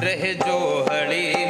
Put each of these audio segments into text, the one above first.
રહેજો હળી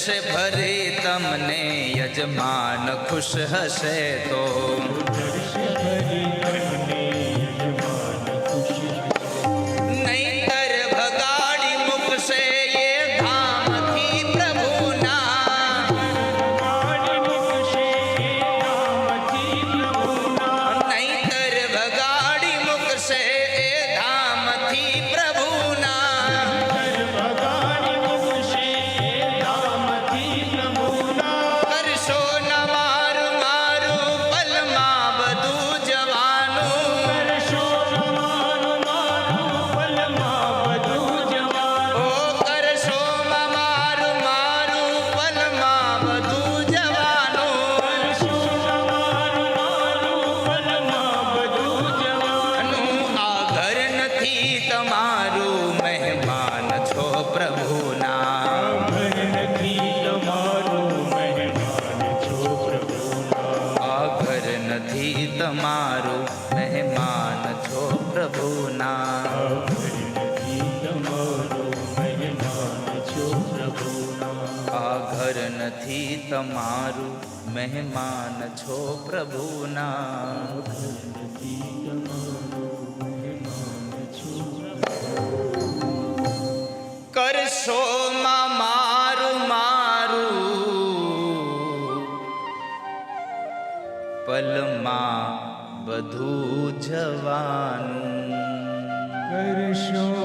यश भरे तमने यजमान खुश हसे तो તમારો મહેમાન છો પ્રભુ ના તીતમો હું રો મેહમાન છો પ્રભુ ના આ ઘર નથી તમારું મહેમાન છો પ્રભુ ના તીતમો હું રો મેહમાન છો પ્રભુ ના કરશો મામા માં બધું જવાનું કરશો